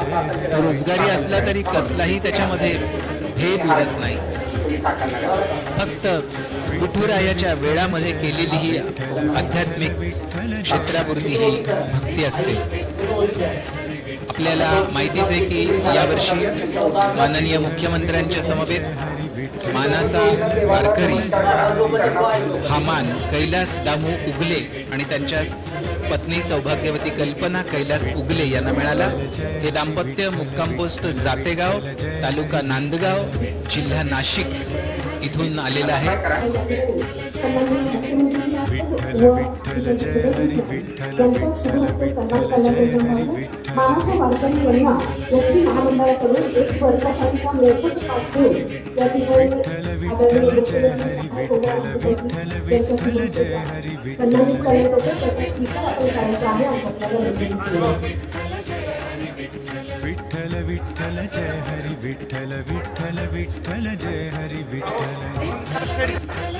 रोजगारी असला तरी कसलाही त्याच्यामध्ये भेद उरत नाही. फक्त विठुरायाच्या वेळामध्ये केलेली ही आध्यात्मिक क्षेत्रापुरती ही भक्ती असते. आपल्याला माहितीच आहे की यावर्षी माननीय मुख्यमंत्र्यांच्या समवेत मानाचा वारकरी हा मान कैलास दामू उगले आणि त्यांच्या पत्नी सौभाग्यवती कल्पना कैलास उगले यांना मिळाला हे दाम्पत्य मुक्काम पोस्ट जातेगाव तालुका नांदगाव जिल्हा नाशिक इथून आलेलं आहे मानाच्या वारकरी यांना एसटी महामंडळाकडून एक वर्षासाठीचा मोफत पास देऊन या सन्मानित करण्यात होते त्याचा स्वीकार आपण करायचा आहे आपल्याला विठ्ठल विठ्ठल जय हरी विठ्ठल विठ्ठल विठ्ठल जय हरी विठ्ठल विठ्ठल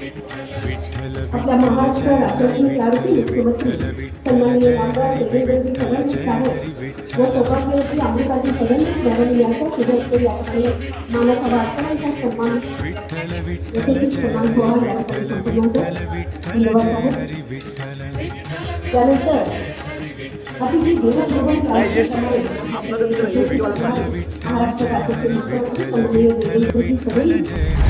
आपल्या महाराष्ट्र राज्याची लाडकी मुख्यमंत्री सन्माननीय नामदार देवेंद्रजी फडणवीस साहेब व सौभाग्यवती अमृताजी फडणवीस मॅडम यांच्या शुभेच्छा या ठिकाणी मानाचा वारकऱ्यांचा सन्मान जय जय त्यानंतर अतिशय देवभवन कार्यक्रमामुळे महाराष्ट्र राज्याचे मुख्यमंत्री सन्माननीय देवेंद्रजी फडणवीस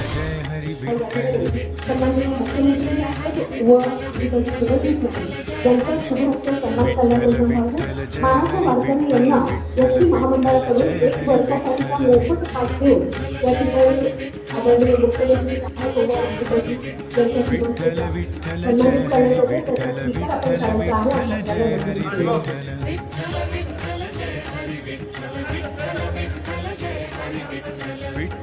सन्माननीय मुख्यमंत्री व त्यांच्या शुभहस्त सन्मान करण्याचं मानाच्या वारकरी यांना एसटी महामंडळाकडून एक वर्षासाठीचा मोफत पास देऊन या ठिकाणी आदरणीय मुख्यमंत्री त्यांच्या शुभहस्त सन्मानित करण्यात होते त्याचा आपण करायचा आहे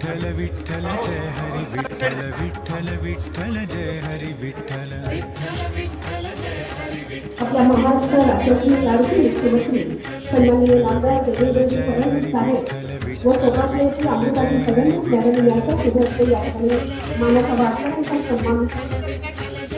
विठ्ठल विठ्ठल जय हरि विठ्ठल विठ्ठल विठ्ठल जय हरि विठ्ठल। आपल्या महाराष्ट्र राज्याची लाडकी मुख्यमंत्री सन्माननीय नामदार देवेंद्रजी फडणवीस साहेब व सौभाग्यवती अमृताजी फडणवीस मॅडम यांच्या शुभेच्छा या ठिकाणी मानाचा सन्मान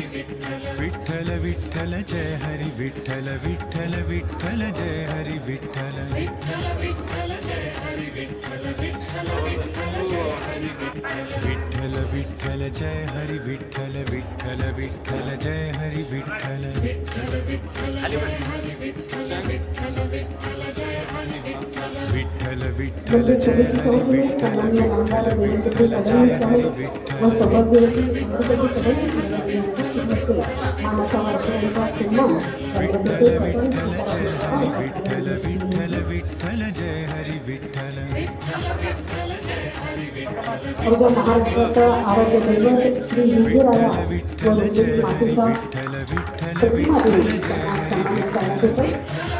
विठ्ठल विठल विठ्ठल विठ्ठल जय हरि विठ्ठल विठ्ठल विठ्ठल जय हरि विठ्ठल विठ्ठल विठ्ठल जय हरि विठ्ठल विठ्ठल विठ्ठल जय हरि विठ्ठल विठ्ठल विठ्ठल जय हरी विठ्ठल सन्माननीय नामदार देवेंद्रजी फडणवीस साहेब व सौभाग्यवती अमृताजी फडणवीस मॅडम यांच्या शुभेच्छा मानाचा वारकऱ्यांचा सन्मान विठ्ठल विठ्ठल विठ्ठल विठ्ठल जय हरी, विठ्ठल। अवघ्या महाराष्ट्राचा आरोग्य दैवत श्री हिंदूराया व विठ्ठल जय हरी मातेचा विठ्ठल। विठ्ठल प्रतिमा देवी यांना